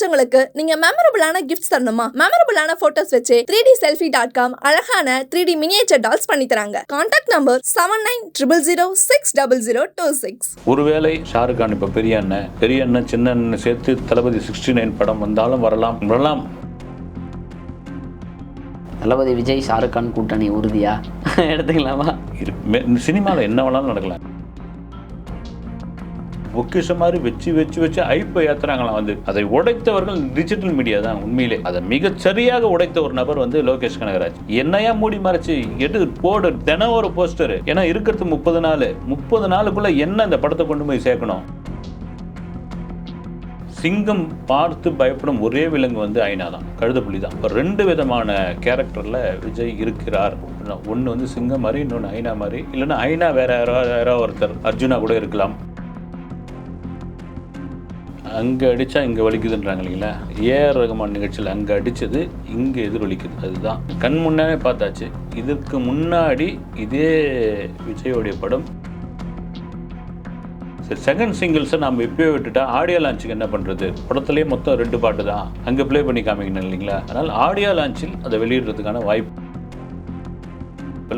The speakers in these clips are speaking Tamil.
பிடிச்சவங்களுக்கு நீங்க மெமரபிளான கிஃப்ட்ஸ் தரணுமா? மெமரபிளான போட்டோஸ் வச்சு three D selfie dot com அழகான த்ரீ டி மினியேச்சர் டால்ஸ் பண்ணி தராங்க contact number seven nine triple zero six double zero two six ஒருவேளை ஷாருக் கான் இப்போ பெரிய அண்ணன் பெரிய அண்ணன் சின்ன அண்ணன் சேர்த்து தளபதி சிக்ஸ்டி நைன் படம் வந்தாலும் வரலாம் வரலாம். தளபதி விஜய் ஷாருக் கான் கூட்டணி உறுதியா? எடுத்துக்கலாமா? சினிமாவில் என்ன வேணாலும் நடக்கலாம். பொக்கிஷம் மாதிரி வச்சு வச்சு வச்சு ஐப்பை ஏத்துறாங்களாம் வந்து. அதை உடைத்தவர்கள் டிஜிட்டல் மீடியா தான் உண்மையிலே. அதை மிகச்சரியாக உடைத்த ஒரு நபர் வந்து லோகேஷ் கனகராஜ். என்னையா மூடி மறைச்சு எடு போடு தினம் ஒரு போஸ்டர். ஏன்னா இருக்கிறது முப்பது நாள். முப்பது நாளுக்குள்ள என்ன இந்த படத்தை கொண்டு போய் சேர்க்கணும்? சிங்கம் பார்த்து பயப்படும் ஒரே விலங்கு வந்து ஐநா தான். கழுதப்புலி தான். இப்போ ரெண்டு விதமான கேரக்டரில் விஜய் இருக்கிறார். ஒன்று வந்து சிங்கம் மாதிரி இன்னொன்று ஐநா மாதிரி. இல்லைன்னா ஐநா வேற யாரோ யாரோ ஒருத்தர். அர்ஜுனா கூட இருக்கலாம். அங்கே அடித்தா இங்கே வலிக்குதுன்றாங்க இல்லைங்களா? ஏஆர் ரகுமான் நிகழ்ச்சியில் அங்கே அடித்தது இங்கே எதிரொலிக்குது. அதுதான். கண் முன்னாலே பார்த்தாச்சு. இதற்கு முன்னாடி இதே விஜயோடைய படம். சரி செகண்ட் சிங்கிள்ஸை நம்ம இப்போயே விட்டுட்டா ஆடியோ லான்ச்சுக்கு என்ன பண்ணுறது படத்துலேயே மொத்தம் ரெண்டு பாட்டு தான். அங்கே ப்ளே பண்ணி காமிக்கணும் இல்லைங்களா? அதனால் ஆடியோ லான்ச்சில் அதை வெளியிடுறதுக்கான வாய்ப்பு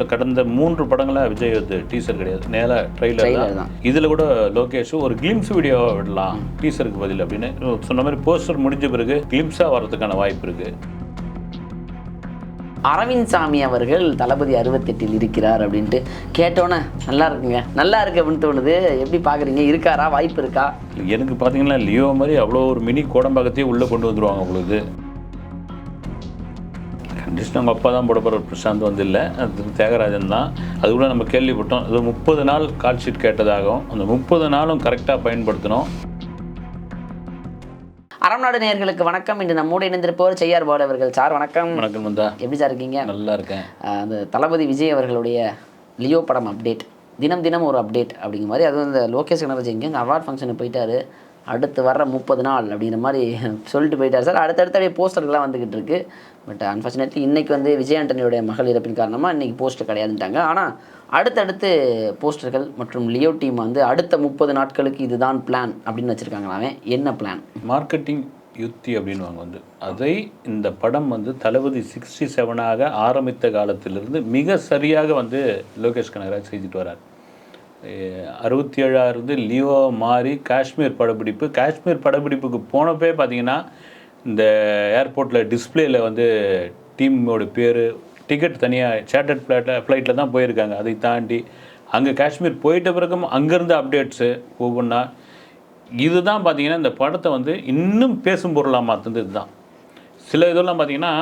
இல்லை கடந்த மூன்று படங்களா விஜய் வந்து டீசர் கிடையாது. நேரா ட்ரெய்லர் தான். இதில் கூட லோகேஷ் ஒரு கிளிம்ஸ் வீடியோவை விடலாம். டீசருக்கு பதில் அப்படின்னு சொன்ன மாதிரி போஸ்டர் முடிஞ்ச பிறகு கிளிம்ஸாக வர்றதுக்கான வாய்ப்பு இருக்குது அரவிந்த் சாமி அவர்கள் தளபதி அறுபத்தெட்டில் இருக்கிறார் அப்படின்ட்டு கேட்டோன்னே நல்லா இருக்குங்க. நல்லா இருக்கு அப்படின்னு தோணுது. எப்படி பார்க்குறீங்க இருக்காரா? வாய்ப்பு இருக்கா? எனக்கு பார்த்தீங்கன்னா லியோ மாதிரி அவ்வளோ ஒரு மினி கோடம்பாக்கத்தையே உள்ளே கொண்டு வந்துருவாங்க உங்களுக்கு கண்டிஷன் அவங்க அப்பா தான் போட போகிற பிரசாந்த் வந்து இல்லை. அது தியாகராஜன் தான். அது கூட நம்ம கேள்விப்பட்டோம். அது முப்பது நாள் கால் ஷீட் கேட்டதாகவும் அந்த முப்பது நாளும் கரெக்டாக பயன்படுத்தணும். அறம் நாடு நேயர்களுக்கு வணக்கம். இன்று நம்மோடு இணைந்திருப்பவர் செய்யார் பால் அவர்கள். சார் வணக்கம். வணக்கம் வந்தா எப்படி சார் இருக்கீங்க? நல்லா இருக்கேன். அந்த தளபதி விஜய் அவர்களுடைய லியோ படம் அப்டேட் தினம் தினம் ஒரு அப்டேட் அப்படிங்கிற மாதிரி. அதுவும் இந்த லோகேஷ் கனகராஜ் எங்கே இந்த அவார்ட் ஃபங்க்ஷனுக்கு போயிட்டாரு. அடுத்து வர்ற முப்பது நாள் அப்படிங்கிற மாதிரி சொல்லிட்டு போயிட்டார் சார். அடுத்தடுத்த அப்படியே போஸ்டர்கள்லாம் வந்துக்கிட்டு இருக்கு. பட் அன்ஃபார்ச்சுனேட்லி இன்றைக்கி வந்து விஜய் ஆண்டனியோட மகள் இறப்பின் காரணமாக இன்றைக்கி போஸ்டர் கிடையாதுன்ட்டாங்க. ஆனால் அடுத்தடுத்து போஸ்டர்கள் மற்றும் லியோ டீம் வந்து அடுத்த முப்பது நாட்களுக்கு இதுதான் பிளான் அப்படின்னு வச்சுருக்காங்களாவே என்ன பிளான் மார்க்கெட்டிங் யுத்தி அப்படின்வாங்க வந்து. அதை இந்த படம் வந்து தளபதி சிக்ஸ்டி செவனாக ஆரம்பித்த காலத்திலிருந்து மிக சரியாக வந்து லோகேஷ் கனகராஜ் செஞ்சுட்டு வரார் அறுபத்தி ஏழாயிருந்து லியோ மாறி காஷ்மீர் படப்பிடிப்பு. காஷ்மீர் படப்பிடிப்புக்கு போனப்பே பார்த்தீங்கன்னா இந்த ஏர்போர்ட்டில் டிஸ்பிளேயில் வந்து டீமோட பேர் டிக்கெட் தனியாக சேட்டர்ட் ஃப்ளைட்டில் ஃப்ளைட்டில் தான் போயிருக்காங்க. அதை தாண்டி அங்கே காஷ்மீர் போயிட்ட பிறகும் அங்கேருந்து அப்டேட்ஸு ஒவ்வொன்றா இதுதான் பார்த்தீங்கன்னா இந்த படத்தை வந்து இன்னும் பேசும் பொருளாக மாற்றுது இதுதான் சில இதெல்லாம் பார்த்தீங்கன்னா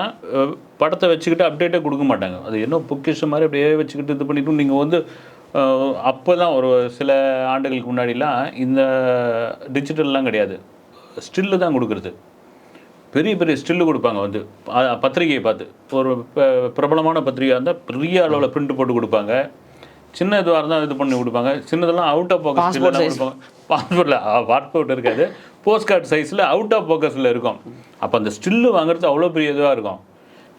படத்தை வச்சுக்கிட்டு அப்டேட்டே கொடுக்க மாட்டாங்க. அது என்ன பொக்கிஷம் மாதிரி அப்படியே வச்சுக்கிட்டு இது பண்ணிட்டு நீங்கள் வந்து அப்போ தான் ஒரு சில ஆண்டுகளுக்கு முன்னாடிலாம் இந்த டிஜிட்டல்லாம் கிடையாது. ஸ்டில்லு தான் கொடுக்குறது. பெரிய பெரிய ஸ்டில்லு கொடுப்பாங்க வந்து. பத்திரிகையை பார்த்து. ஒரு பிரபலமான பத்திரிகை இருந்தால் பெரிய அளவில் பிரிண்ட் போட்டு கொடுப்பாங்க. சின்ன இதுவாக இருந்தால் இது பண்ணி கொடுப்பாங்க. சின்னதெல்லாம் அவுட் ஆஃப் ஃபோக்கஸ் ஸ்டில்லாம் கொடுப்பாங்க. பாஸ்போர்ட்டில் பாஸ்போர்ட் இருக்காது. போஸ்ட் கார்டு சைஸில் அவுட் ஆஃப் ஃபோக்கஸில் இருக்கும். அப்போ அந்த ஸ்டில்லு வாங்குறது அவ்வளோ பெரிய இதுவாக இருக்கும்.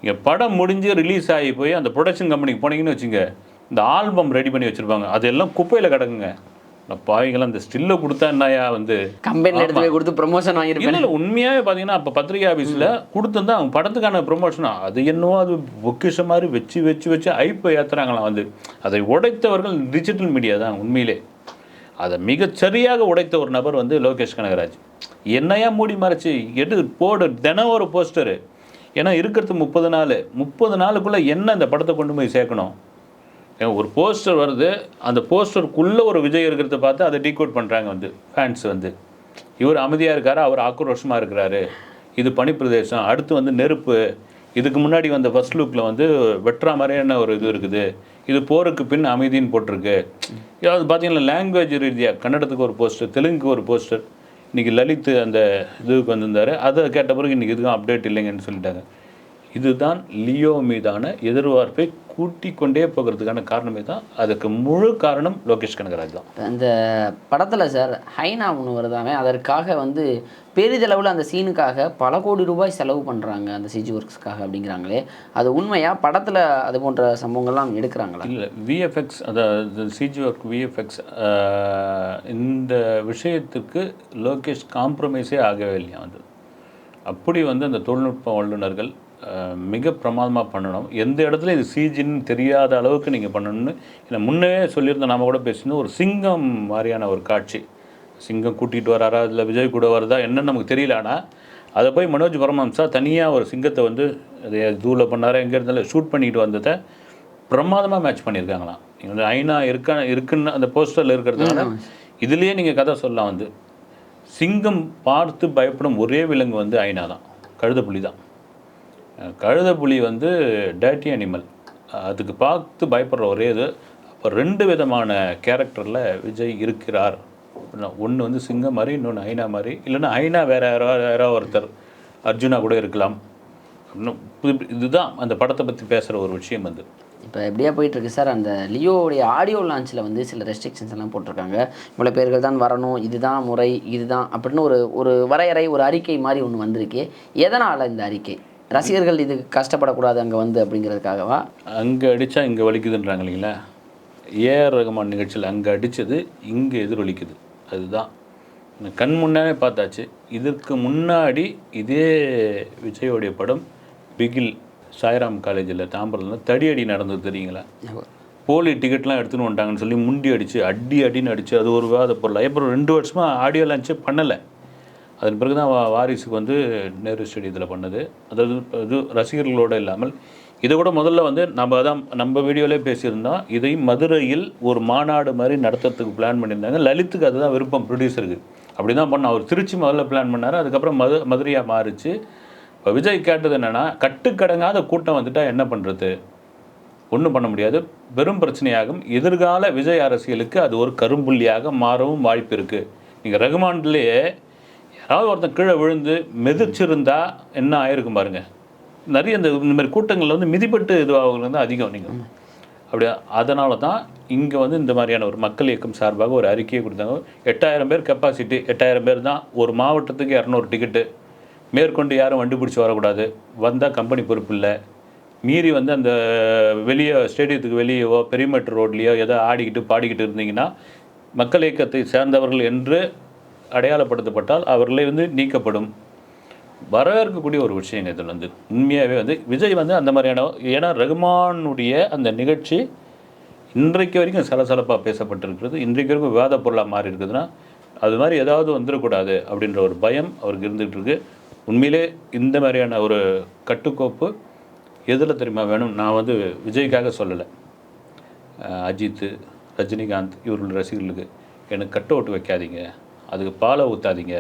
இங்கே படம் முடிஞ்சு ரிலீஸ் ஆகி போய் அந்த ப்ரொடக்ஷன் கம்பெனிக்கு போனீங்கன்னு வச்சுங்க இந்த ஆல்பம் ரெடி பண்ணி வச்சுருப்பாங்க. அதெல்லாம் குப்பையில் கிடக்குங்க. இந்த பாவிங்கெல்லாம் இந்த ஸ்டில்லை கொடுத்தா என்னயா வந்து? கம்பெனியில் எடுத்து போய் கொடுத்து ப்ரொமோஷன் வாங்கியிருப்பேன். இல்லை உண்மையாகவே பார்த்தீங்கன்னா அப்போ பத்திரிகை ஆஃபீஸில் கொடுத்துருந்தா அவங்க படத்துக்கான ப்ரொமோஷனா அது என்னவோ அது பொக்கிஷம் மாதிரி வச்சு வச்சு வச்சு ஐப்பை ஏற்றுறாங்களாம் வந்து. அதை உடைத்தவர்கள் டிஜிட்டல் மீடியா தான் உண்மையிலே. அதை மிகச் சரியாக உடைத்த ஒரு நபர் வந்து லோகேஷ் கனகராஜ். என்னையா மூடி மறைச்சு எடு போடு தினம் ஒரு போஸ்டரு ஏன்னா இருக்கிறது முப்பது நாள். முப்பது நாளுக்குள்ளே என்ன இந்த படத்தை கொண்டு போய் சேர்க்கணும்? ஒரு போஸ்டர் வருது அந்த போஸ்டருக்குள்ளே ஒரு விஜய் இருக்கிறத பார்த்து அதை டீகோட் பண்ணுறாங்க வந்து ஃபேன்ஸ் வந்து. இவர் அமைதியாக இருக்காரு? அவர் ஆக்ரோஷமாக இருக்கிறாரு. இது பனிப்பிரதேசம் அடுத்து வந்து நெருப்பு. இதுக்கு முன்னாடி வந்த ஃபர்ஸ்ட் லுக்கில் வந்து வெட்டுறா மாதிரியான ஒரு இது இருக்குது. இது போருக்கு பின் அமைதின்னு போட்டிருக்கு. அது பார்த்தீங்கன்னா லாங்குவேஜ் ரீதியாக கன்னடத்துக்கு ஒரு போஸ்டர் தெலுங்குக்கு ஒரு போஸ்டர் இன்றைக்கி லலித் அந்த இதுக்கு வந்திருந்தார். அதை கேட்ட பிறகு இன்றைக்கி இதுக்கும் அப்டேட் இல்லைங்கன்னு சொல்லிட்டாங்க. இதுதான் லியோ மீதான எதிர்பார்ப்பை கூட்டிக் கொண்டே போகிறதுக்கான காரணமே தான். அதுக்கு முழு காரணம் லோகேஷ் கனகராஜ் தான். இந்த படத்தில் சார் ஹைனா ஒன்று வருதாமே அதற்காக வந்து பெரிதளவில் அந்த சீனுக்காக பல கோடி ரூபாய் செலவு பண்ணுறாங்க அந்த சிஜி ஒர்க்ஸ்க்காக அப்படிங்கிறாங்களே. அது உண்மையா? படத்தில் அது போன்ற சம்பவங்கள்லாம் எடுக்கிறாங்களா? இல்லை விஎஃப்எக்ஸ் அதாவது சிஜி ஒர்க் விஎஃப்எக்ஸ் இந்த விஷயத்துக்கு லோகேஷ் காம்ப்ரமைஸே ஆகவே இல்லையா அது? அப்படி வந்து அந்த தொழில்நுட்ப வல்லுநர்கள் மிக பிரமாதமாக பண்ணணும். எந்த இடத்துல இது சிஜின்னு தெரியாத அளவுக்கு நீங்கள் பண்ணணும்னு இல்லை முன்னே சொல்லியிருந்த நாம கூட பேசினோம் ஒரு சிங்கம் மாதிரியான ஒரு காட்சி. சிங்கம் கூட்டிகிட்டு வராரா இல்லை விஜய் கூட வருதா என்னன்னு நமக்கு தெரியல. ஆனால் அதை போய் மனோஜ் பரமஹம்சா தனியாக ஒரு சிங்கத்தை வந்து அது தூளை பண்ணாரா எங்கே இருந்தாலும் ஷூட் பண்ணிட்டு வந்ததை பிரமாதமாக மேட்ச் பண்ணியிருக்காங்களாம். வந்து ஐநா இருக்கா இருக்குன்னு அந்த போஸ்டரில் இருக்கிறதுனால இதுலேயே நீங்கள் கதை சொல்லலாம் வந்து. சிங்கம் பார்த்து பயப்படும் ஒரே விலங்கு வந்து ஐநா தான் கழுதைப்புலி தான் கழுதப்புலி வந்து டேட்டி அனிமல் அதுக்கு பார்த்து பயப்படுற ஒரே இது அப்போ ரெண்டு விதமான கேரக்டரில் விஜய் இருக்கிறார். ஒன்று வந்து சிங்கம் மாதிரி இன்னொன்று ஐநா மாதிரி. இல்லைன்னா ஐநா வேறு யாரோ யாரோ ஒருத்தர். அர்ஜுனா கூட இருக்கலாம். இன்னும் புது- இதுதான் அந்த படத்தை பற்றி பேசுகிற ஒரு விஷயம் வந்து இப்போ எப்படியா போயிட்டு இருக்கு சார் அந்த லியோவுடைய ஆடியோ லான்ச்சில் வந்து சில ரெஸ்ட்ரிக்ஷன்ஸ் எல்லாம் போட்டிருக்காங்க. இவ்வளோ பேர்கள் தான் வரணும் இதுதான் முறை இதுதான் அப்படின்னு ஒரு ஒரு வரையறை ஒரு அறிக்கை மாதிரி ஒன்று வந்திருக்கு. எதனால் இந்த அறிக்கை? ரசிகர்கள் இது கஷ்டப்படக்கூடாது அங்கே வந்து அப்படிங்கிறதுக்காகவா? அங்கே அடித்தா இங்கே வலிக்குதுன்றாங்க இல்லைங்களா? ஏஆர் ரகுமான் நிகழ்ச்சியில் அங்கே அடித்தது இங்கே எதிரொலிக்குது. அதுதான். கண் முன்னாலே பார்த்தாச்சு. இதற்கு முன்னாடி இதே விஜயோடைய படம் பிகில் சாய்ராம் காலேஜில் தாம்பரத்தில் தடியடி நடந்தது தெரியுங்களா? போலி டிக்கெட்லாம் எடுத்துன்னு வந்துட்டாங்கன்னு சொல்லி முண்டி அடித்து அடி அடின்னு அடித்து அது ஒரு விவாத பொருள். அப்புறம் ரெண்டு வருஷமாக ஆடியோ லான்ச்சே பண்ணலை. அதன் பிறகு தான் வாரிசுக்கு வந்து நேரு ஸ்டேடியத்தில் பண்ணது. அதாவது இது ரசிகர்களோடு இல்லாமல் இதை கூட முதல்ல வந்து நம்ம தான் நம்ம வீடியோவிலே பேசியிருந்தோம். இதை மதுரையில் ஒரு மாநாடு மாதிரி நடத்துறதுக்கு பிளான் பண்ணியிருந்தாங்க. லலித்துக்கு அதுதான் விருப்பம் ப்ரொடியூசருக்கு அப்படி தான் பண்ண அவர் திருச்சி முதல்ல பிளான் பண்ணார். அதுக்கப்புறம் மது மதுரையாக மாறிச்சு. இப்போ விஜய் கேட்டது என்னென்னா கட்டுக்கடங்காத கூட்டம் வந்துட்டால் என்ன பண்ணுறது ஒன்றும் பண்ண முடியாது. பெரும் பிரச்சனையாகும். எதிர்கால விஜய் அரசியலுக்கு அது ஒரு கரும்புள்ளியாக மாறவும் வாய்ப்பு இருக்குது நீங்கள் ரகுமான்லேயே யாராவது ஒருத்தன் கீழே விழுந்து மிதிச்சிருந்தா என்ன ஆயிருக்கும் பாருங்க. நிறைய இந்த இந்த மாதிரி கூட்டங்களில் வந்து மிதிப்பட்டு இதுவாகிறது வந்து அதிகம் நீங்கள் அப்படி அதனால தான் இங்கே வந்து இந்த மாதிரியான ஒரு மக்கள் இயக்கம் சார்பாக ஒரு அறிக்கையை கொடுத்தாங்க. எட்டாயிரம் பேர் கெப்பாசிட்டி எட்டாயிரம் பேர் தான் ஒரு மாவட்டத்துக்கு இரநூறு டிக்கெட்டு மேற்கொண்டு யாரும் வண்டி பிடிச்சி வரக்கூடாது. வந்தால் கம்பெனி பொறுப்பு இல்லை. மீறி வந்து அந்த வெளியே ஸ்டேடியத்துக்கு வெளியேவோ பெரியமேட்டர் ரோட்லேயோ ஏதோ ஆடிக்கிட்டு பாடிக்கிட்டு இருந்தீங்கன்னா மக்கள் இயக்கத்தை சேர்ந்தவர்கள் என்று அடையாளப்படுத்தப்பட்டால் அவர்களை வந்து நீக்கப்படும். வரவேற்கக்கூடிய ஒரு விஷயங்க இதில் வந்து. உண்மையாகவே வந்து விஜய் வந்து அந்த மாதிரியான ஏன்னா ரகுமானுடைய அந்த நிகழ்ச்சி இன்றைக்கு வரைக்கும் சலசலப்பாக பேசப்பட்டிருக்கிறது. இன்றைக்கு வரைக்கும் விவாத பொருளாக மாறி இருக்குதுன்னா அது மாதிரி ஏதாவது வந்துடக்கூடாது அப்படின்ற ஒரு பயம் அவருக்கு இருந்துகிட்டு இருக்கு. உண்மையிலே இந்த மாதிரியான ஒரு கட்டுக்கோப்பு எதில் தெரியுமா வேணும்? நான் வந்து விஜய்க்காக சொல்லலை. அஜித்து ரஜினிகாந்த் இவர்கள் ரசிகர்களுக்கு எனக்கு கட் அவுட் வைக்காதீங்க. அதுக்கு பாலை ஊற்றாதீங்க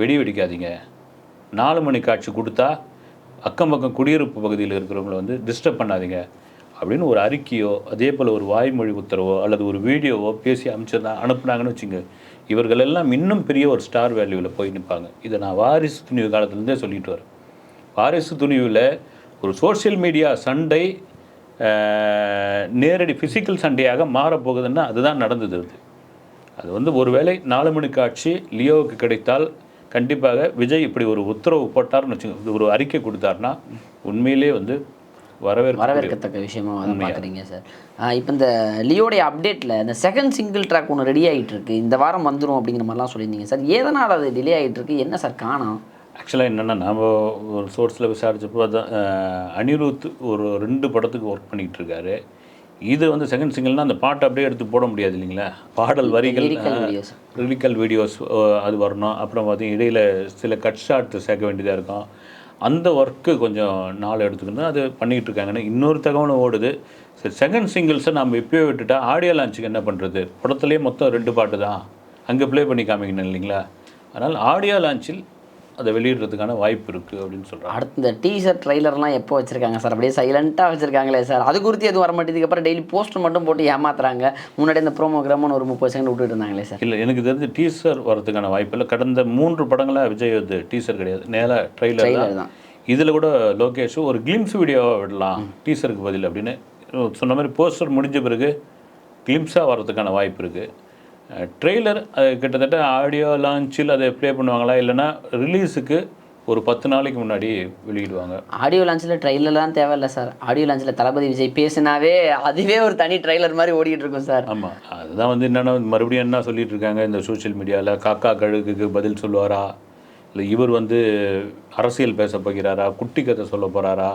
வெடி வெடிக்காதீங்க. நாலு மணி காட்சி கொடுத்தா அக்கம் பக்கம் குடியிருப்பு பகுதியில் இருக்கிறவங்கள வந்து டிஸ்டர்ப் பண்ணாதீங்க. அப்படின்னு ஒரு அறிக்கையோ அதே போல் ஒரு வாய்மொழி உத்தரவோ அல்லது ஒரு வீடியோவோ பேசி அனுப்பிச்சிருந்தா அனுப்புனாங்கன்னு வச்சுங்க இவர்கள் எல்லாம் இன்னும் பெரிய ஒரு ஸ்டார் வேல்யூவில் போய் நிற்பாங்க இதை நான் வாரிசு துணிவு காலத்துலேருந்தே சொல்லிட்டு வரேன். வாரிசு துணிவில் ஒரு சோஷியல் மீடியா சண்டை நேரடி ஃபிசிக்கல் சண்டையாக மாறப்போகுதுன்னா அதுதான் நடந்தது அது வந்து ஒருவேளை நாலு மணி காட்சி லியோவுக்கு கிடைத்தால் கண்டிப்பாக விஜய் இப்படி ஒரு உத்தரவு போட்டார்னு வச்சுக்கோங்க ஒரு அறிக்கை கொடுத்தாருன்னா உண்மையிலே வந்து வரவேற்பு வரவேற்கத்தக்க விஷயமா வந்து பார்க்குறீங்க சார். இப்போ இந்த லியோடைய அப்டேட்டில் இந்த செகண்ட் சிங்கிள் ட்ராக் ஒன்று ரெடி ஆகிட்டு இருக்கு இந்த வாரம் வந்துடும் அப்படிங்கிற மாதிரிலாம் சொல்லியிருந்தீங்க சார். எதனால் அது டிலே ஆகிட்டு இருக்கு என்ன சார் காணோம் ஆக்சுவலாக என்னென்னா நாம் ஒரு சோர்ஸில் விசாரிச்சப்போ அதான் அனிருத் ஒரு ரெண்டு படத்துக்கு ஒர்க் பண்ணிகிட்டு இருக்காரு. இது வந்து செகண்ட் சிங்கிள்னா அந்த பாட்டை அப்படியே எடுத்து போட முடியாது இல்லைங்களா? பாடல் வரிகள். லிரிக்கல் வீடியோஸ் அது வரணும். அப்புறம் பார்த்தீங்கன்னா இடையில் சில கட் ஷாட் சேர்க்க வேண்டியதாக இருக்கும். அந்த ஒர்க்கு கொஞ்சம் நாள் எடுத்துக்கணும். அது பண்ணிகிட்டு இருக்காங்கன்னு இன்னொரு தகவலும் ஓடுது. சரி செகண்ட் சிங்கிள்ஸை நம்ம இப்போயே விட்டுட்டா ஆடியோ லான்ச்சுக்கு என்ன பண்ணுறது படத்துலேயே மொத்தம் ரெண்டு பாட்டு தான். அங்கே ப்ளே பண்ணி காமிக்கணும் இல்லைங்களா? அதனால் ஆடியோ லான்ச்சில் அதை வெளியிடுறதுக்கான வாய்ப்பு இருக்குது அப்படின்னு சொல்கிறாங்க அடுத்து டீசர் ட்ரைலர்லாம் எப்போ வச்சிருக்காங்க சார்? அப்படியே சைலண்ட்டாக வச்சிருக்காங்களே சார். அது குறித்து எதுவும் வர மாட்டேதுக்கு அப்புறம் டெய்லி போஸ்டர் மட்டும் போட்டு ஏமாத்துறாங்க. முன்னாடி இந்த ப்ரோமோகிராமன் ஒரு முப்பது செகண்ட் விட்டுட்டு இருந்தாங்களே சார். இல்லை எனக்கு தெரிஞ்சு டீசர் வரதுக்கான வாய்ப்பு இல்லை. கடந்த மூன்று படங்களாக விஜய் வந்து டீசர் கிடையாது. நேராக தான். தான். இதில் கூட லோகேஷ் ஒரு கிளிம்ஸ் வீடியோவாக விடலாம். டீசருக்கு பதில் அப்படின்னு சொன்ன மாதிரி போஸ்டர் முடிஞ்ச பிறகு கிளிம்ஸாக வரதுக்கான வாய்ப்பு இருக்குது ட்ரெய்லர் கிட்டத்தட்ட ஆடியோ லான்ச்சில் அதை ப்ளே பண்ணுவாங்களா இல்லைன்னா ரிலீஸுக்கு ஒரு பத்து நாளைக்கு முன்னாடி வெளியிடுவாங்க. ஆடியோ லான்ச்சில் ட்ரைலர்லாம் தேவையில்ல சார். ஆடியோ லான்ச்சில் தளபதி விஜய் பேசினாவே அதுவே ஒரு தனி ட்ரைலர் மாதிரி ஓடிட்டு இருக்கும் சார். ஆமாம் அதுதான் வந்து என்னென்னா மறுபடியும் என்ன சொல்லிட்டு இருக்காங்க இந்த சோஷியல் மீடியாவில் காக்கா கழுகுக்கு பதில் சொல்லுவாரா? இல்லை இவர் வந்து அரசியல் பேச போகிறாரா? குட்டி கதை சொல்ல போகிறாரா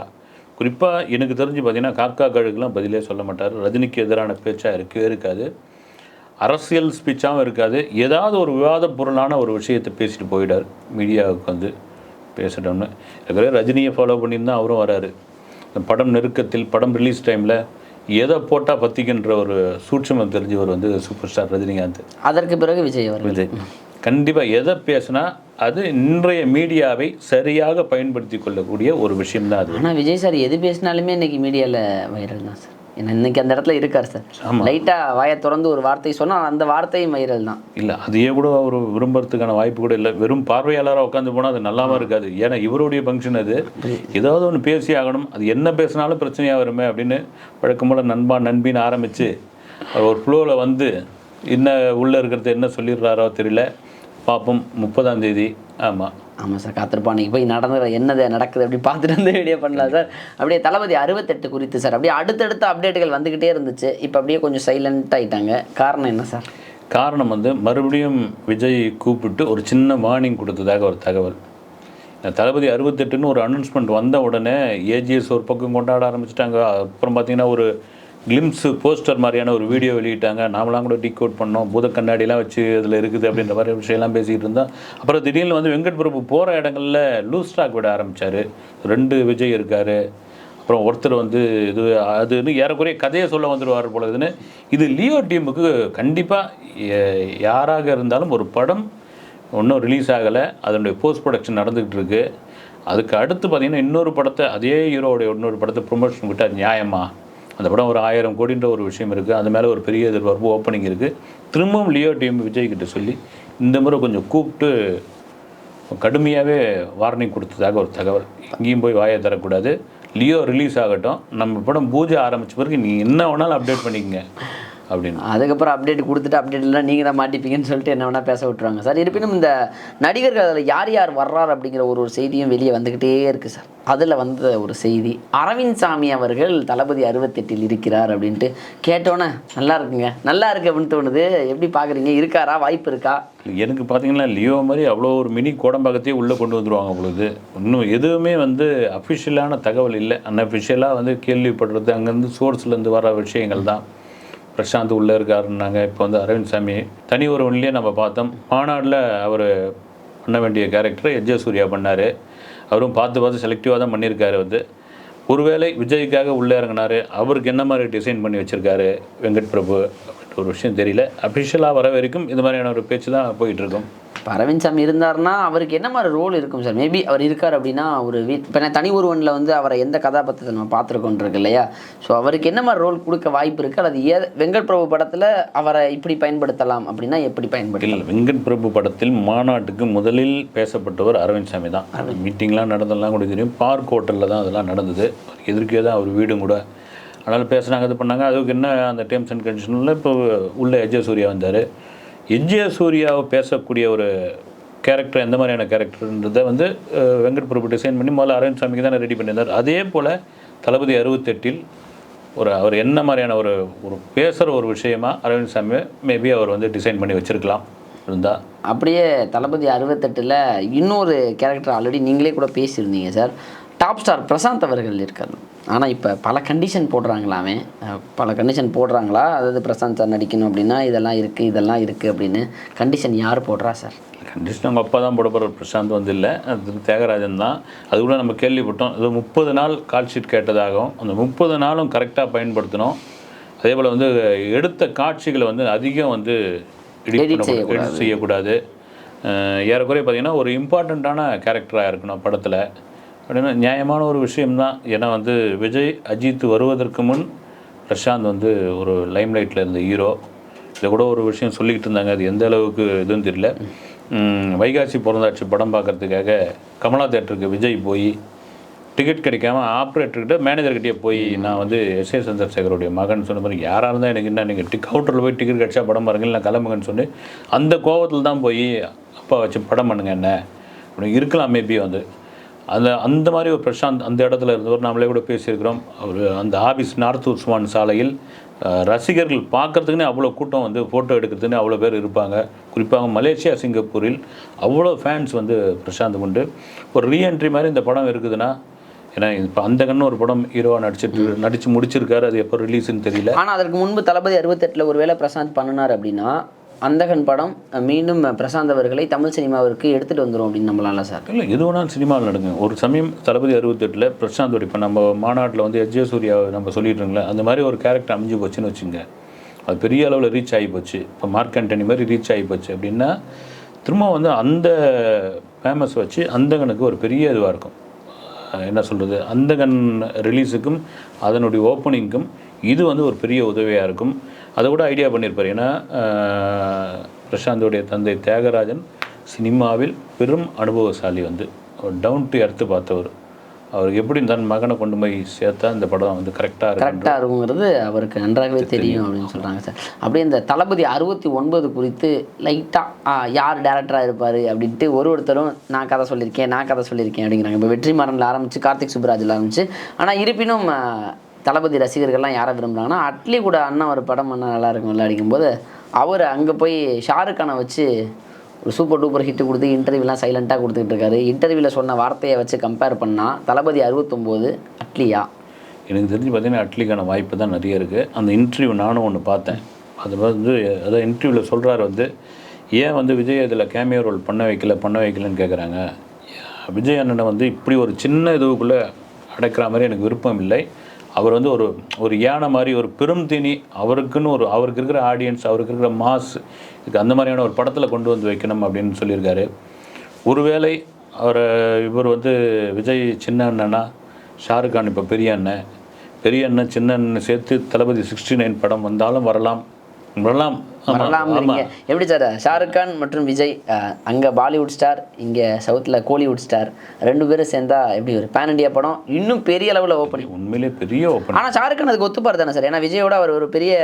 குறிப்பாக எனக்கு தெரிஞ்சு பார்த்தீங்கன்னா காக்கா கழுகுலாம் பதிலே சொல்ல மாட்டார். ரஜினிக்கு எதிரான பேச்சாக இருக்கவே இருக்காது. அரசியல் ஸ்பீச்சாகவும் இருக்காது. ஏதாவது ஒரு விவாத பொருளான ஒரு விஷயத்தை பேசிட்டு போயிடார் மீடியாவுக்கு வந்து பேசட்டோம்னு. இருக்கிற ரஜினியை ஃபாலோ பண்ணியிருந்தா அவரும் வராரு. இந்த படம் நெருக்கத்தில் படம் ரிலீஸ் டைமில் எதை போட்டால் பற்றிக்கின்ற ஒரு சூட்சமம் தெரிஞ்சவர் வந்து சூப்பர் ஸ்டார் ரஜினிகாந்த். அதற்கு பிறகு விஜய் அவர்கள். விஜய். கண்டிப்பாக எதை பேசுனா அது இன்றைய மீடியாவை சரியாக பயன்படுத்தி கொள்ளக்கூடிய ஒரு விஷயம்தான் அது. ஆனால் விஜய் சார் எது பேசினாலுமே இன்னைக்கு மீடியாவில் வைரல் தான் சார் இன்னைக்கு அந்த இடத்துல இருக்கார் சார். லைட்டாக வாயை திறந்து ஒரு வார்த்தை சொன்னால் அந்த வார்த்தையும் வைரல் தான். இல்லை அதையே கூட அவர் விரும்புறதுக்கான வாய்ப்பு கூட இல்லை. வெறும் பார்வையாளராக உட்காந்து போனால் அது நல்லாவும் இருக்காது. ஏன்னா இவருடைய ஃபங்க்ஷன் அது. ஏதாவது ஒன்று பேசி ஆகணும். அது என்ன பேசினாலும் பிரச்சனையாக வருமே அப்படின்னு வழக்கம் போல நண்பா நண்பின்னு ஆரம்பித்து அவர் ஒரு ஃப்ளோவில் வந்து என்ன உள்ளே இருக்கிறது என்ன சொல்லிடுறாரோ தெரியல. பார்ப்போம் முப்பதாம் தேதி. ஆமாம் ஆமாம் சார் காத்திருப்பா அன்றைக்கி போய் நடந்து என்னது நடக்குது அப்படி பார்த்துட்டு வந்து வீடியோ பண்ணலாம் சார். அப்படியே தளபதி அறுபத்தெட்டு குறித்து சார். அப்படியே அடுத்தடுத்த அப்டேட்டுகள் வந்துக்கிட்டே இருந்துச்சு. இப்போ அப்படியே கொஞ்சம் சைலண்ட் ஆயிட்டாங்க. காரணம் என்ன சார்? காரணம் வந்து மறுபடியும் விஜய் கூப்பிட்டு ஒரு சின்ன வார்னிங் கொடுத்ததாக ஒரு தகவல். தளபதி அறுபத்தெட்டுன்னு ஒரு அனௌன்ஸ்மெண்ட் வந்த உடனே ஏஜிஎஸ் ஒரு பக்கம் கொண்டாட ஆரம்பிச்சிட்டாங்க. அப்புறம் பார்த்தீங்கன்னா ஒரு கிளிம்ஸு போஸ்டர் மாதிரியான ஒரு வீடியோ வெளியிட்டாங்க. நாமலாம் கூட டீக் பண்ணோம். பூத கண்ணாடிலாம் வச்சு அதில் இருக்குது அப்படின்ற மாதிரி விஷயம்லாம் பேசிகிட்டு இருந்தோம். அப்புறம் திடீர்னு வந்து வெங்கட் பிரபு போகிற இடங்களில் லூஸ் ஸ்டாக் விட ஆரம்பித்தார் ரெண்டு விஜய் இருக்கார். அப்புறம் ஒருத்தர் வந்து இது அதுன்னு ஏறக்குறைய கதையை சொல்ல வந்துடுவார் போல இதுன்னு இது லியோ டீமுக்கு கண்டிப்பாக யாராக இருந்தாலும் ஒரு படம் இன்னும் ரிலீஸ் ஆகலை. அதனுடைய போஸ்ட் ப்ரொடக்ஷன் நடந்துக்கிட்டு இருக்குது அதுக்கு அடுத்து பார்த்திங்கன்னா இன்னொரு படத்தை அதே ஹீரோடைய இன்னொரு படத்தை ப்ரொமோஷன் விட்டால் நியாயமாக அந்த படம் ஒரு ஆயிரம் கோடின்ற ஒரு விஷயம் இருக்குது அது மேலே ஒரு பெரிய எதிர்பார்ப்பு ஓப்பனிங் இருக்குது திரும்பவும் லியோ டீம் விஜய் கிட்ட சொல்லி இந்த முறை கொஞ்சம் கூப்பிட்டு கடுமையாகவே வார்னிங் கொடுத்ததாக ஒரு தகவல். இங்கேயும் போய் வாயை தரக்கூடாது லியோ ரிலீஸ் ஆகட்டும். நம்ம படம் பூஜை ஆரம்பித்த பிறகு நீங்கள் என்ன வேணாலும் அப்டேட் பண்ணிக்கங்க. அப்படின்னு. அதுக்கப்புறம் அப்டேட் கொடுத்துட்டு அப்டேட் இல்லை நீங்கள் தான் மாட்டிப்பீங்கன்னு சொல்லிட்டு என்ன வேணால் பேச விட்டுருவாங்க சார். இருப்பினும் இந்த நடிகர்கள் அதில் யார் யார் வர்றார் அப்படிங்கிற ஒரு ஒரு செய்தியும் வெளியே வந்துக்கிட்டே இருக்குது சார். அதில் வந்த ஒரு செய்தி அரவிந்த் சாமி அவர்கள் தளபதி அறுபத்தெட்டில் இருக்கிறார் அப்படின்ட்டு கேட்டோன்னே நல்லா இருக்குங்க நல்லா இருக்கு அப்படின்னு தோணுது. எப்படி பார்க்குறீங்க இருக்காரா? வாய்ப்பு இருக்கா? எனக்கு பார்த்தீங்கன்னா லியோ மாதிரி அவ்வளோ ஒரு மினி கோடம்பாக்கத்தையே உள்ளே கொண்டு வந்துருவாங்க பொழுது இன்னும் எதுவுமே வந்து அஃபிஷியலான தகவல் இல்லை. அன்அஃபிஷியலாக வந்து கேள்விப்படுறது அங்கேருந்து சோர்ஸ்லேருந்து வர விஷயங்கள் தான். பிரசாந்த் உள்ளே இருக்காருன்னாங்க. இப்போ வந்து அரவிந்த் சாமி. தனி ஒருவன்லேயே நம்ம பார்த்தோம். மாநாட்டில் அவர் பண்ண வேண்டிய கேரக்டரை எஜே சூர்யா பண்ணார். அவரும் பார்த்து பார்த்து செலக்டிவாக தான் பண்ணியிருக்காரு வந்து. ஒருவேளை விஜய்க்காக உள்ளே இறங்கினார். அவருக்கு என்ன மாதிரி டிசைன் பண்ணி வச்சுருக்காரு? வெங்கட் பிரபு அப்படின்ற ஒரு விஷயம் தெரியல. அஃபிஷியலாக வர வரைக்கும் இது மாதிரியான ஒரு பேச்சு தான் போயிட்டுருக்கோம் இப்போ அரவிந்த் சாமி இருந்தாருன்னா அவருக்கு என்ன மாதிரி ரோல் இருக்கும் சார் மேபி அவர் இருக்கார் அப்படின்னா ஒரு வீட் இப்போ நான் தனி ஒருவனில் வந்து அவரை எந்த கதாபாத்திரத்தை நம்ம பார்த்துருக்கோம் இருக்கு இல்லையா? ஸோ அவருக்கு என்ன மாதிரி ரோல் கொடுக்க வாய்ப்பு இருக்குது அல்லது ஏ வெங்கட் பிரபு படத்தில் அவரை இப்படி பயன்படுத்தலாம் அப்படின்னா எப்படி பயன்படுத்தலாம்? வெங்கட் பிரபு படத்தில் மாநாட்டுக்கு முதலில் பேசப்பட்டவர் அரவிந்த் சாமி தான். மீட்டிங்லாம் நடந்ததெல்லாம் கூட தெரியும். பார்க் ஹோட்டலில் தான் அதெல்லாம் நடந்தது. எதிர்க்கே தான் அவர் வீடும் கூட. அதனால் பேசுனாங்க இது பண்ணாங்க. அதுக்கு என்ன அந்த டேர்ம்ஸ் அண்ட் கண்டிஷனில் இப்போ உள்ள எஜ்ஜ சூர்யா வந்தார். எம்ஜிஆர் சூர்யாவை பேசக்கூடிய ஒரு கேரக்டர் எந்த மாதிரியான கேரக்டர்ன்றதை வந்து வெங்கட் பிரபு டிசைன் பண்ணி முதல்ல அரவிந்த் சாமிக்கு தான் ரெடி பண்ணியிருந்தார். அதே போல் தளபதி அறுபத்தெட்டில் ஒரு அவர் என்ன மாதிரியான ஒரு ஒரு பேசுகிற ஒரு விஷயமா அரவிந்த் சாமி மேபி அவர் வந்து டிசைன் பண்ணி வச்சுருக்கலாம் இருந்தால் அப்படியே தளபதி அறுபத்தெட்டில் இன்னொரு கேரக்டர் ஆல்ரெடி நீங்களே கூட பேசியிருந்தீங்க சார் டாப் ஸ்டார் பிரசாந்த் அவர்கள் இருக்கார். ஆனால் இப்போ பல கண்டிஷன் போடுறாங்களாமே பல கண்டிஷன் போடுறாங்களா? அதாவது பிரசாந்த் சார் நடிக்கணும் அப்படின்னா இதெல்லாம் இருக்குது இதெல்லாம் இருக்குது அப்படின்னு கண்டிஷன் யார் போடுறா சார் கண்டிஷன் அவங்க அப்பா தான் போட போகிற பிரசாந்த் வந்து இல்லை. அது தியாகராஜன் தான். அது கூட நம்ம கேள்விப்பட்டோம். அது முப்பது நாள் கால் ஷீட் கேட்டதாகவும் அந்த முப்பது நாளும் கரெக்டாக பயன்படுத்தணும். அதே போல் வந்து எடுத்த காட்சிகளை வந்து அதிகம் வந்து பண்ணக்கூடாது, செய்யக்கூடாது. ஏறக்குறைய பார்த்தீங்கன்னா ஒரு இம்பார்ட்டண்ட்டான கேரக்டராக இருக்கணும் படத்தில். அப்படின்னா நியாயமான ஒரு விஷயம்தான் ஏன்னா வந்து விஜய் அஜித் வருவதற்கு முன் பிரசாந்த் வந்து ஒரு லைம்லைட்டில் இருந்த ஹீரோ. இதை கூட ஒரு விஷயம் சொல்லிக்கிட்டு இருந்தாங்க அது எந்த அளவுக்கு இதுன்னு தெரியல. வைகாசி பிறந்தாச்சு படம் பார்க்கறதுக்காக கமலா தேட்டருக்கு விஜய் போய் டிக்கெட் கிடைக்காம ஆப்ரேட்டர்கிட்ட மேனேஜர்கிட்டயே போய் நான் வந்து எஸ் ஏ சந்திரசேகருடைய மகன் சொன்ன மாதிரி யாராக இருந்தால் எனக்கு என்ன நீங்கள் டிக் கவுண்டரில் போய் டிக்கெட் கிடைச்சா படம் பாருங்கள் நான் கிளம்புங்கன்னு சொல்லி அந்த கோவத்தில் தான் போய் அப்பா வச்சு படம் பண்ணுங்க என்ன? அப்படின்னு இருக்கலாம் மேபி வந்து. அந்த அந்த மாதிரி ஒரு பிரசாந்த் அந்த இடத்துல இருந்தவர் நம்மளே கூட பேசியிருக்கிறோம். அவர் அந்த ஆபீஸ் நார்த் உஸ்மான் சாலையில் ரசிகர்கள் பார்க்கறதுக்குன்னே அவ்வளோ கூட்டம் வந்து ஃபோட்டோ எடுக்கிறதுக்குன்னு அவ்வளோ பேர் இருப்பாங்க. குறிப்பாக மலேசியா சிங்கப்பூரில் அவ்வளோ ஃபேன்ஸ் வந்து பிரசாந்த் உண்டு. ஒரு ரீஎன்ட்ரி மாதிரி இந்த படம் இருக்குதுன்னா ஏன்னா இப்போ அந்த கண்ணு ஒரு படம் ஹீரோவாக நடிச்சிட்டு நடித்து முடிச்சிருக்காரு. அது எப்போ ரிலீஸ்னு தெரியல. ஆனால் அதற்கு முன்பு தளபதி அறுபத்தெட்டில் ஒருவேளை பிரசாந்த் பண்ணினார் அப்படின்னா அந்தகன் படம் மீண்டும் பிரசாந்த் அவர்களை தமிழ் சினிமாவிற்கு எடுத்துகிட்டு வந்துரும் அப்படின்னு நம்மளால சார்? இல்லை எது வேணாலும் சினிமாவில் நடக்குங்க ஒரு சமயம் தளபதி அறுபத்தெட்டில் பிரசாந்தோட இப்போ நம்ம மாநாட்டில் வந்து எஜ்ஜே சூர்யா நம்ம சொல்லிட்டு அந்த மாதிரி ஒரு கேரக்டர் அமைஞ்சு போச்சுன்னு வச்சுங்க. அது பெரிய அளவில் ரீச் ஆகி போச்சு. இப்போ மார்க் ஆண்டனி மாதிரி ரீச் ஆகி போச்சு. அப்படின்னா திரும்ப வந்து அந்த ஃபேமஸ் வச்சு அந்தகனுக்கு ஒரு பெரிய இதுவாக இருக்கும். என்ன சொல்கிறது அந்தகன் ரிலீஸுக்கும் அதனுடைய ஓப்பனிங்க்கும் இது வந்து ஒரு பெரிய உதவியாக இருக்கும். அதை கூட ஐடியா பண்ணியிருப்பார் ஏன்னா பிரசாந்தோடைய தந்தை தியாகராஜன் சினிமாவில் பெரும் அனுபவசாலி வந்து. டவுன் டு எர்த்து பார்த்தவர். அவருக்கு எப்படி தன் மகனை கொண்டு போய் சேர்த்தா இந்த படம் வந்து கரெக்டாக இருக்கும் கரெக்டாக இருக்குங்கிறது அவருக்கு நன்றாகவே தெரியும். அப்படின்னு சொல்கிறாங்க சார். அப்படியே இந்த தளபதி அறுபத்தி ஒன்பது குறித்து லைட்டாக யார் டேரக்டராக இருப்பார்? அப்படின்ட்டு ஒரு ஒருத்தரும் நான் கதை சொல்லியிருக்கேன் நான் கதை சொல்லியிருக்கேன் அப்படிங்கிறாங்க. இப்போ வெற்றிமாறனில் ஆரம்பித்து கார்த்திக் சுப்ராஜில் ஆரம்பிச்சு. ஆனால் இருப்பினும் தளபதி ரசிகர்கள்லாம் யாரை விரும்புகிறாங்கன்னா அட்லி கூட அண்ணன் ஒரு படம் பண்ணால் நல்லா இருக்கும்ல போது அவர் அங்கே போய் ஷாருக் கானை வச்சு ஒரு சூப்பர் டூப்பர் ஹிட் கொடுத்து இன்டர்வியூலாம் சைலண்ட்டாக கொடுத்துக்கிட்டு இருக்காரு. இன்டர்வியூவில் சொன்ன வார்த்தையை வச்சு கம்பேர் பண்ணால் தளபதி அறுபத்தொம்போது அட்லியா? எனக்கு தெரிஞ்சு பார்த்தீங்கன்னா அட்லிக்கான வாய்ப்பு தான் நிறைய இருக்குது அந்த இன்டர்வியூ நானும் ஒன்று பார்த்தேன். அது வந்து அதான் இன்டர்வியூவில் சொல்கிறாரு வந்து ஏன் வந்து விஜய் இதில் கேமியோ ரோல் பண்ண வைக்கல பண்ண வைக்கலன்னு கேட்குறாங்க விஜய் அண்ணனை வந்து இப்படி ஒரு சின்ன இதுக்குள்ளே அடைக்கிற மாதிரி எனக்கு விருப்பம் இல்லை. அவர் வந்து ஒரு ஒரு யானை மாதிரி ஒரு பெரும்தினி அவருக்குன்னு ஒரு அவருக்கு இருக்கிற ஆடியன்ஸ் அவருக்கு இருக்கிற மாஸ் இதுக்கு அந்த மாதிரியான ஒரு படத்தில் கொண்டு வந்து வைக்கணும் அப்படின்னு சொல்லியிருக்காரு. ஒருவேளை அவர் இவர் வந்து விஜய் சின்ன அண்ணனா ஷாருக் கான் இப்போ பெரிய அண்ணன். பெரிய அண்ணன் சின்ன அண்ணன் சேர்த்து தளபதி சிக்ஸ்டி நைன் படம் வந்தாலும் வரலாம். வரலாம். ஆமா. எப்படி சார் ஷாருக் கான் மற்றும் விஜய் அங்க பாலிவுட் ஸ்டார் இங்க சவுத்தில் கோலிவுட் ஸ்டார் ரெண்டு பேரும் சேர்ந்தா எப்படி ஒரு பேன் இண்டியா படம் இன்னும் பெரிய அளவில் ஓப்பனிங் உண்மையிலே பெரிய ஓப்பன் ஆனா ஷாருக் கான் அதுக்கு ஒத்துப்பாரு தானே சார் ஏன்னா விஜயோட அவர் ஒரு பெரிய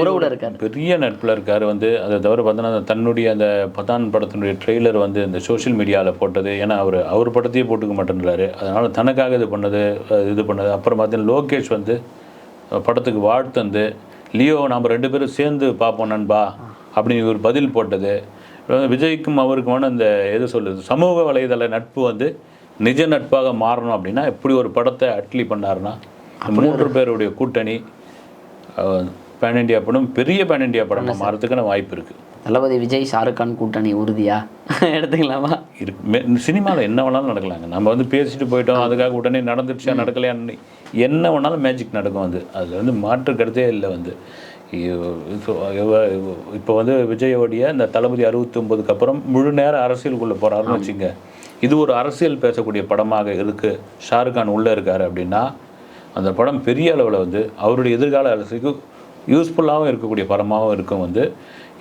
உறவுல இருக்காரு. பெரிய நட்பில் இருக்கார் வந்து. அதை தவிர பார்த்தோன்னா தன்னுடைய அந்த பதான் படத்தினுடைய ட்ரெய்லர் வந்து இந்த சோஷியல் மீடியாவில் போட்டது. ஏன்னா அவர் அவர் படத்தையே போட்டுக்க மாட்டேன்றாரு. அதனால் தனக்காக இது பண்ணது இது பண்ணது. அப்புறம் பார்த்தீங்கன்னா லோகேஷ் வந்து படத்துக்கு வாழ்த்து வந்து லியோ நாம் ரெண்டு பேரும் சேர்ந்து பார்ப்போம் நண்பா அப்படின்னு இவர் பதில் போட்டது. விஜய்க்கும் அவருக்குமான இந்த எது சொல்லுது சமூக வலைதள நட்பு வந்து நிஜ நட்பாக மாறணும் அப்படின்னா எப்படி ஒரு படத்தை அட்லி பண்ணாருன்னா மூன்று பேருடைய கூட்டணி பேன் இண்டியா படம் பெரிய பேன் இண்டியா படம் மாறதுக்கான வாய்ப்பு இருக்குது தளபதி விஜய் ஷாருக் கான் கூட்டணி உறுதியா? எடுத்துக்கலாமா? இருக்கு. சினிமாவில் என்ன வேணாலும் நடக்கலாங்க. நம்ம வந்து பேசிட்டு போயிட்டோம். அதுக்காக உடனே நடந்துருச்சா நடக்கலையான்னு என்ன வேணாலும் மேஜிக் நடக்கும் வந்து அதில் வந்து மாற்று கருத்தே இல்லை வந்து. இப்போ வந்து விஜயோடைய இந்த தளபதி அறுபத்தி ஒன்பதுக்கு அப்புறம் முழு நேர அரசியலுக்குள்ளே போகிறாருன்னு வச்சுங்க. இது ஒரு அரசியல் பேசக்கூடிய படமாக இருக்குது ஷாருக் கான் உள்ளே இருக்காரு அப்படின்னா அந்த படம் பெரிய அளவில் வந்து அவருடைய எதிர்கால அரசுக்கு யூஸ்ஃபுல்லாகவும் இருக்கக்கூடிய படமாகவும் இருக்கும் வந்து.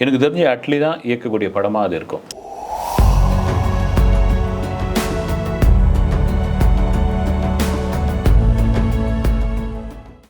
எனக்கு தெரிஞ்ச அட்லி தான் இயக்கக்கூடிய படமாக அது இருக்கும்.